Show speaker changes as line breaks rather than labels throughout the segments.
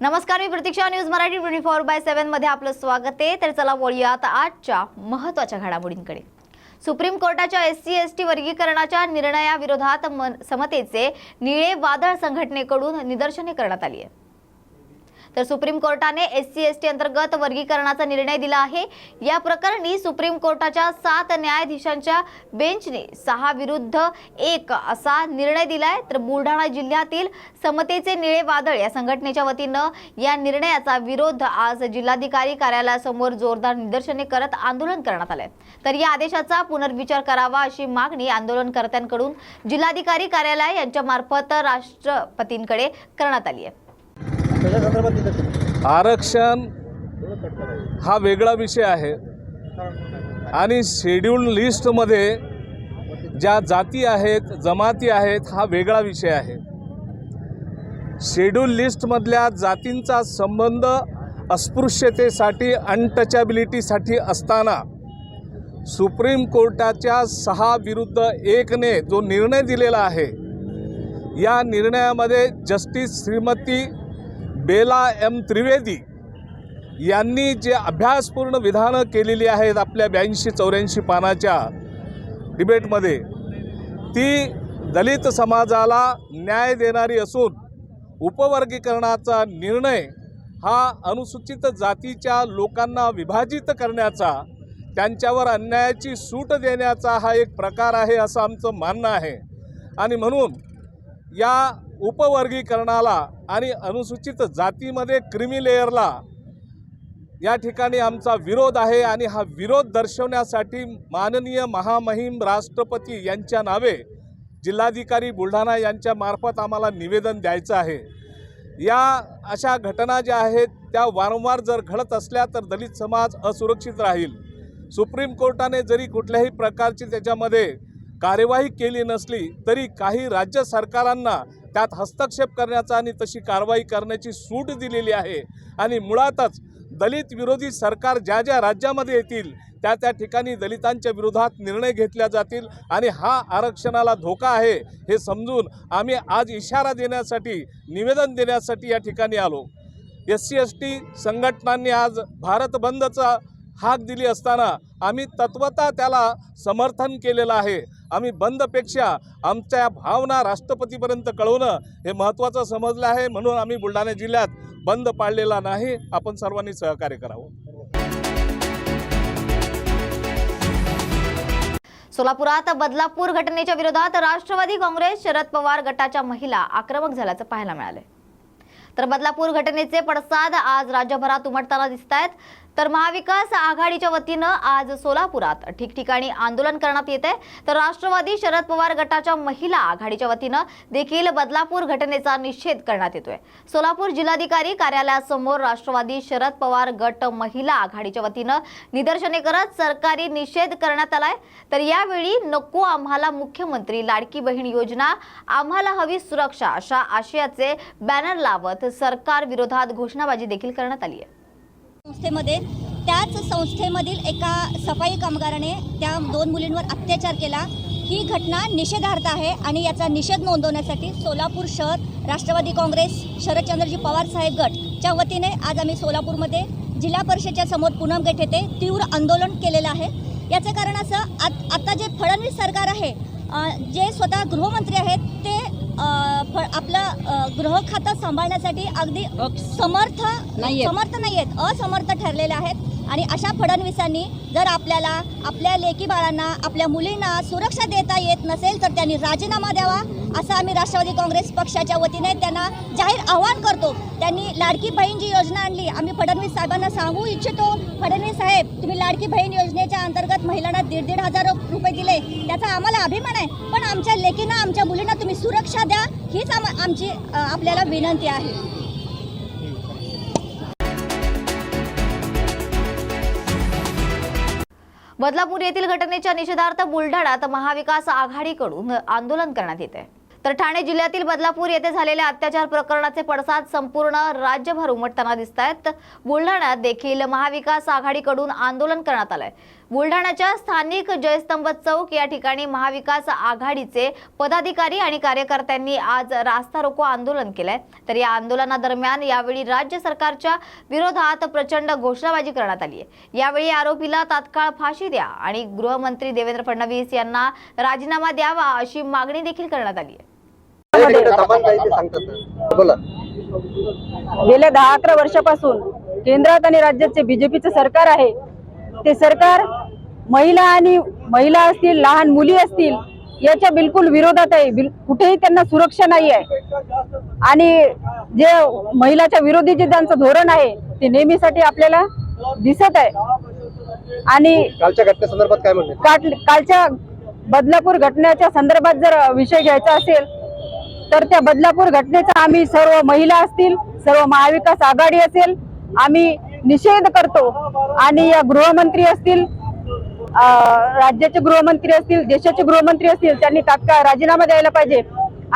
नमस्कार मी Pratiksha news Marathi twenty four by सेव्हनमध्ये आपलं स्वागत आहे. तर चला वळूयात आजच्या महत्त्वाच्या घडामोडींकडे. सुप्रीम कोर्टाच्या एस सी एस टी वर्गीकरणाच्या निर्णयाविरोधात समतेचे निळे वादळ संघटनेकडून निदर्शने करण्यात आली आहे. तर सुप्रीम कोर्टाने एस सी एस टी अंतर्गत वर्गीकरणाचा निर्णय दिला आहे. या प्रकरणी सुप्रीम कोर्टाच्या सात न्यायाधीशांच्या बेंचने सहा विरुद्ध एक असा निर्णय दिलाय. तर बुलढाणा जिल्ह्यातील समतेचे निळे वादळ या संघटनेच्या वतीनं या निर्णयाचा विरोध आज जिल्हाधिकारी कार्यालयासमोर जोरदार निदर्शने करत आंदोलन करण्यात आले तर या आदेशाचा पुनर्विचार करावा अशी मागणी आंदोलनकर्त्यांकडून जिल्हाधिकारी कार्यालय यांच्या मार्फत राष्ट्रपतींकडे करण्यात आली आहे.
आरक्षण हा वेगळा विषय आहे. आणि शेड्यूल लिस्टमध्ये ज्या जाती आहेत जमाती आहेत हा वेगळा विषय आहे. शेड्यूल लिस्टमधल्या जातींचा संबंध अस्पृश्यतेसाठी अनटचॅबिलिटीसाठी असताना सुप्रीम कोर्टाच्या सहा विरुद्ध एकने जो निर्णय दिलेला आहे या निर्णयामध्ये जस्टिस श्रीमती बेला एम त्रिवेदी यांनी जे अभ्यासपूर्ण विधानं केलेली आहेत आपल्या ब्याऐंशी चौऱ्याऐंशी पानाच्या डिबेटमध्ये ती दलित समाजाला न्याय देणारी असून उपवर्गीकरणाचा निर्णय हा अनुसूचित जातीच्या लोकांना विभाजित करण्याचा त्यांच्यावर अन्यायाची सूट देण्याचा हा एक प्रकार आहे असं आमचं मानणं आहे. आणि म्हणून या उपवर्गीकरणाला आणि अनुसूचित जातीमध्ये क्रिमी लेअरला या ठिकाणी आमचा विरोध आहे आणि हा विरोध दर्शवण्यासाठी माननीय महामहिम राष्ट्रपती यांच्या नावे जिल्हाधिकारी बुलढाणा यांच्या मार्फत आम्हाला निवेदन द्यायचं आहे. या अशा घटना ज्या आहेत त्या वारंवार जर घडत असल्या तर दलित समाज असुरक्षित राहील. सुप्रीम कोर्टाने जरी कुठल्याही प्रकारची त्याच्यामध्ये कार्यवाही केली नसली तरी काही राज्य सरकारांना त्यात हस्तक्षेप करण्याचा आणि तशी कारवाई करण्याची सूट दिलेली आहे. आणि मुळातच दलित विरोधी सरकार ज्या ज्या राज्यामध्ये येतील त्या त्या ठिकाणी दलितांच्या विरोधात निर्णय घेतल्या जातील आणि हा आरक्षणाला धोका आहे हे समजून आम्ही आज इशारा देण्यासाठी निवेदन देण्यासाठी या ठिकाणी आलो. एस सी एस टी संघटनांनी आज भारत बंदचा हाक दिली असताना आम्ही तत्वता त्याला समर्थन केलेलं आहे. आम्ही बंदपेक्षा आमच्या भावना राष्ट्रपतीपर्यंत कळवणं हे महत्त्वाचं समजलं आहे. म्हणून आम्ही बुलढाणा जिल्ह्यात बंद पाडलेला नाही. आपण सर्वांनी सहकार्य करावं.
सोलापुरात बदलापूर घटनेच्या विरोधात राष्ट्रवादी काँग्रेस शरद पवार गटाच्या महिला आक्रमक झाल्याचं पाहायला मिळालंय. तर बदलापूर घटनेचे पडसाद आज राज्यभरात उमटताना दिसत आहेत तर महाविकास आघाडीच्या वतीनं आज सोलापुरात ठिकठिकाणी आंदोलन करण्यात येत आहे तर राष्ट्रवादी शरद पवार गटाच्या महिला आघाडीच्या वतीनं देखील बदलापूर घटनेचा निषेध करण्यात येतोय. सोलापूर जिल्हाधिकारी कार्यालयासमोर राष्ट्रवादी शरद पवार गट महिला आघाडीच्या वतीनं निदर्शने करत सरकारी निषेध करण्यात आलाय. तर यावेळी नको आम्हाला मुख्यमंत्री लाडकी बहीण योजना आम्हाला हवी सुरक्षा अशा आशयाचे बॅनर लावत सरकार विरोधात घोषणाबाजी देखील करण्यात आली आहे
संस्थेमध्ये त्याच संस्थेमधील एका सफाई कामगाराने त्या दोन मुलींवर अत्याचार केला. ही घटना निषेधार्थ आहे आणि याचा निषेध नोंदवण्यासाठी सोलापूर शहर राष्ट्रवादी काँग्रेस शरदचंद्रजी पवार साहेब गटच्या वतीने आज आम्ही सोलापूरमध्ये जिल्हा परिषदेच्या समोर पूनम गेट येथे तीव्र आंदोलन केलेलं आहे. याचं कारण असं आत आता जे फडणवीस सरकार आहे जे स्वतः गृहमंत्री आहेत ते आपलं गृह खातं सांभाळण्यासाठी अगदी समर्थ समर्थ नाही आहेत असमर्थ ठरलेले आहेत. आणि अशा फडणवीसांनी जर आपल्याला आपल्या लेकी बाळांना आपल्या मुलींना सुरक्षा देता येत नसेल तर त्यांनी राजीनामा द्यावा असं आम्ही राष्ट्रवादी काँग्रेस पक्षाच्या वतीने त्यांना जाहीर आव्हान करतो. त्यांनी लाडकी बहीण जी योजना आणली आम्ही फडणवीस साहेबांना सांगू इच्छितो फडणवीस साहेब तुम्ही लाडकी बहीण योजनेच्या अंतर्गत महिलांना दीड दीड हजार रुपये दिले त्याचा आम्हाला अभिमान आहे. पण आमच्या लेकींना आमच्या मुलींना तुम्ही सुरक्षा द्या हीच आम आमची आपल्याला विनंती आहे.
बदलापूर येथील घटनेच्या निषेधार्थ बुलढाण्यात महाविकास आघाडीकडून आंदोलन करण्यात येते. तर ठाणे जिल्ह्यातील बदलापूर येथे झालेल्या अत्याचार प्रकरणाचे पडसाद संपूर्ण राज्यभर उमटताना दिसत आहेत बुलढाण्यात देखील महाविकास आघाडीकडून आंदोलन करण्यात आलंय. बुलढाण्याच्या स्थानिक जयस्तंभ चौक या ठिकाणी महाविकास आघाडीचे पदाधिकारी आणि कार्यकर्त्यांनी आज रास्ता रोको आंदोलन केलंय. तर या आंदोलनादरम्यान यावेळी राज्य सरकारच्या विरोधात प्रचंड घोषणाबाजी करण्यात आली आहे यावेळी आरोपीला तात्काळ फाशी द्या आणि गृहमंत्री देवेंद्र फडणवीस यांना राजीनामा द्यावा अशी मागणी देखील करण्यात आली आहे
गेल्या दहा अकरा वर्षापासून केंद्रात आणि राज्याचे बीजेपीचे सरकार आहे. ते सरकार महिला आणि महिला असतील लहान मुली असतील याच्या बिलकुल विरोधात आहे. कुठेही त्यांना सुरक्षा नाही आहे. आणि जे महिलाच्या विरोधी जे त्यांचं धोरण आहे ते नेहमीसाठी आपल्याला दिसत आहे. आणि
कालच्या घटनेसंदर्भात काय म्हणणे
काल कालच्या बदलापूर घटनेच्या संदर्भात जर विषय घ्यायचा असेल तर त्या बदलापूर घटनेचा आम्ही सर्व महिला असतील सर्व महाविकास आघाडी असेल आम्ही निषेध करतो. आणि या गृहमंत्री असतील राज्याचे गृहमंत्री असतील देशाचे गृहमंत्री असतील त्यांनी तात्काळ राजीनामा द्यायला पाहिजे.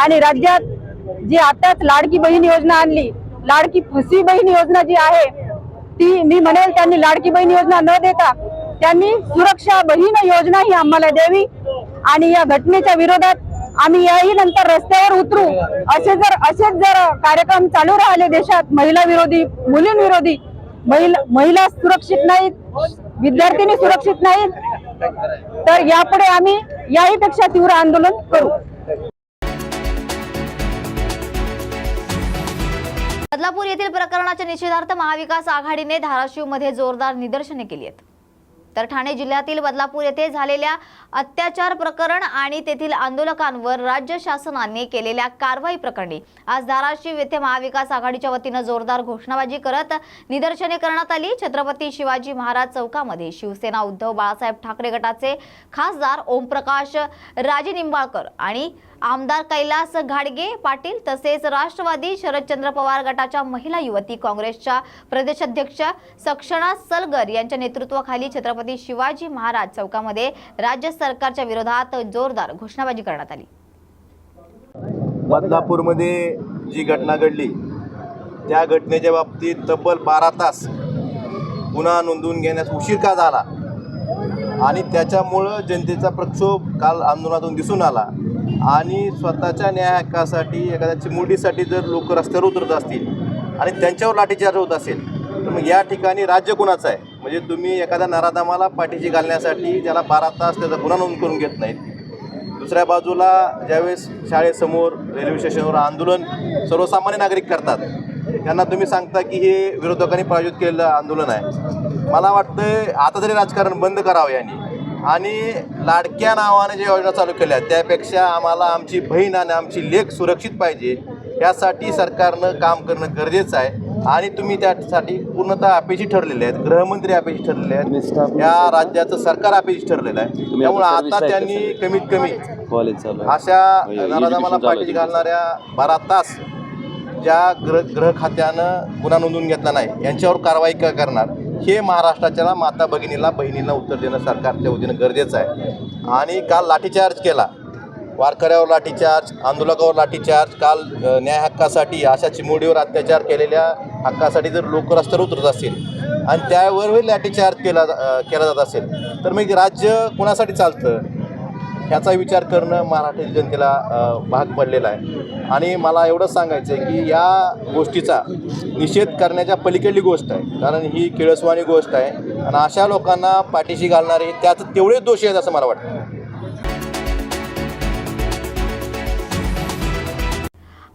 आणि राज्यात जी आताच लाडकी बहीण योजना आणली लाडकी फुसी बहीण योजना जी आहे ती मी म्हणेल त्यांनी लाडकी बहीण योजना न देता त्यांनी सुरक्षा बहीण योजना ही आम्हाला द्यावी. आणि या घटनेच्या विरोधात आम्ही याही नंतर रस्त्यावर उतरू. असे जर असेच जर कार्यक्रम चालू राहिले देशात महिला विरोधी मुलींविरोधी महिला महिला सुरक्षित नाहीत विद्यार्थिनी सुरक्षित नाहीत. तर यापुढे आम्ही याही पेक्षा तीव्र आंदोलन करू.
बदलापूर येथील प्रकरणाच्या निषेधार्थ महाविकास आघाडीने धाराशिवमध्ये जोरदार निदर्शने केली आहेत. तर ठाणे जिल्ह्यातील बदलापूर येथे झालेल्या अत्याचार प्रकरण आणि तेथील आंदोलकांवर राज्य शासनाने केलेल्या कारवाई प्रकरणी आज धाराशिव येथे महाविकास आघाडीच्या वतीनं जोरदार घोषणाबाजी करत निदर्शने करण्यात आली. छत्रपती शिवाजी महाराज चौकामध्ये शिवसेना उद्धव बाळासाहेब ठाकरे गटाचे खासदार ओमप्रकाश राजेनिंबाळकर आणि आमदार कैलास घाडगे पाटील तसेच राष्ट्रवादी शरदचंद्र पवार गटाच्या महिला युवती काँग्रेसच्या प्रदेशाध्यक्ष सक्षणा सलगर यांच्या नेतृत्वाखाली छत्रपती शिवाजी महाराज चौकामध्ये राज्य सरकारच्या विरोधात जोरदार घोषणाबाजी करण्यात आली.
बदलापूरमध्ये जी घटना घडली त्या घटनेच्या बाबतीत तब्बल बारा तास गुन्हा नोंदवून घेण्यास उशीर का झाला? आणि त्याच्यामुळं जनतेचा प्रक्षोभ काल आंदोलनातून दिसून आला. आणि स्वतःच्या न्याय हक्कासाठी एखाद्या चिमुरडीसाठी जर लोक रस्त्यावर उतरत असतील आणि त्यांच्यावर लाठीचार्ज होत असेल तर मग या ठिकाणी राज्य कुणाचं आहे? म्हणजे तुम्ही एखाद्या नराधामाला पाठीशी घालण्यासाठी ज्याला बारा तास त्याचा गुन्हा नोंद करून घेत नाहीत. दुसऱ्या बाजूला ज्यावेळेस शाळेसमोर रेल्वे स्टेशनवर आंदोलन सर्वसामान्य नागरिक करतात त्यांना तुम्ही सांगता की हे विरोधकांनी प्रायोजित केलेलं आंदोलन आहे. मला वाटतं आता तरी राजकारण बंद करावं यांनी. आणि लाडक्या नावाने ज्या योजना चालू केल्या आहेत, त्यापेक्षा आम्हाला आमची बहीण आणि आमची लेख सुरक्षित पाहिजे यासाठी सरकारनं काम करणं गरजेचं आहे. आणि तुम्ही त्यासाठी पूर्णतः अपेक्षित ठरलेले आहेत. गृहमंत्री अपेक्षित ठरलेले आहेत. या राज्याचं सरकार अपेक्षित ठरलेलं आहे. त्यामुळे आता त्यांनी कमीत कमी अशा नराधामाला
आहे
पाठीशी
तुमचं.
घालणाऱ्या बारा तास ज्या ग्रह ग्रह खात्यानं गुन्हा नोंदवून घेतला नाही यांच्यावर कारवाई का करणार? हे महाराष्ट्राच्या माता भगिनीला बहिणीला उत्तर देणं सरकारच्या वतीनं गरजेचं आहे. आणि काल लाठीचार्ज केला. वारकऱ्यावर लाठीचार्ज आंदोलकावर लाठीचार्ज काल न्याय हक्कासाठी अशा चिमुडीवर अत्याचार केलेल्या हक्कासाठी जर लोक रस्त्यावर उतरत असतील आणि त्यावरही लाठीचार्ज केला केला जात असेल तर मग राज्य कुणासाठी चालतं? ह्याचा विचार करणं मराठी जनतेला भाग पडलेला आहे. आणि मला एवढंच सांगायचं आहे की या गोष्टीचा निषेध करण्याच्या पलीकडली गोष्ट आहे कारण ही किळसवाणी गोष्ट आहे. आणि अशा लोकांना पाठीशी घालणारे त्याचं तेवढेच दोषी आहेत असं मला वाटतं.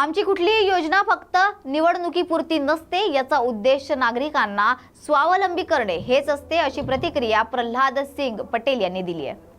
आमची कुठलीही योजना फक्त निवडणुकीपुरती नसते याचा उद्देश नागरिकांना स्वावलंबी करणे हेच असते अशी प्रतिक्रिया प्रल्हाद सिंग पटेल यांनी दिली आहे.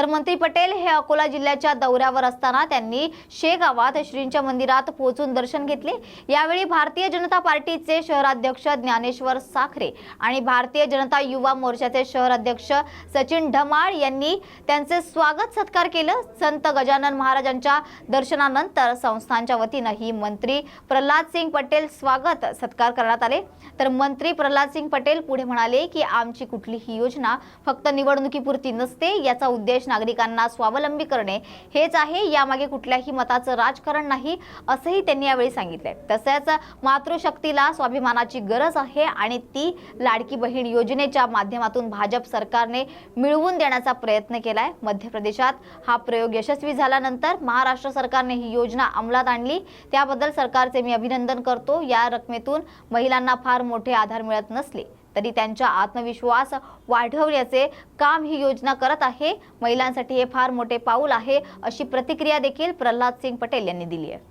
तर मंत्री पटेल हे अकोला जिल्ह्याच्या दौऱ्यावर असताना त्यांनी शेगावात श्रींच्या मंदिरात पोहोचून दर्शन घेतले. यावेळी भारतीय जनता पार्टीचे शहराध्यक्ष ज्ञानेश्वर साखरे आणि भारतीय जनता युवा मोर्चाचे शहर अध्यक्ष सचिन ढमाळ यांनी त्यांचे स्वागत सत्कार केलं. संत गजानन महाराजांच्या दर्शनानंतर संस्थांच्या वतीनं ही मंत्री प्रल्हाद सिंग पटेल स्वागत सत्कार करण्यात आले. तर मंत्री प्रल्हाद सिंग पटेल पुढे म्हणाले की आमची कुठलीही योजना फक्त निवडणुकीपुरती नसते याचा उद्देश नागरिकांना स्वावलंबी करणे हेच आहे. यामागे कुठल्याही मताचं राजकारण नाही असंही त्यांनी यावेळी सांगितलंय. तसेच मातृशक्तीला स्वाभिमानाची गरज आहे आणि ती लाडकी बहीण योजनेच्या माध्यमातून भाजप सरकारने मिळवून देण्याचा प्रयत्न केलाय. मध्य प्रदेशात हा प्रयोग यशस्वी झाल्यानंतर महाराष्ट्र सरकारने ही योजना अंमलात आणली. त्याबद्दल सरकारचे मी अभिनंदन करतो. या रकमेतून महिलांना फार मोठे आधार मिळत नसले. तरी त्यांचा आत्मविश्वास वाढवण्याचे काम ही योजना करत आहे. महिलांसाठी हे फार मोठे पाऊल आहे अशी प्रतिक्रिया देखील प्रल्हाद सिंग पटेल यांनी दिली आहे.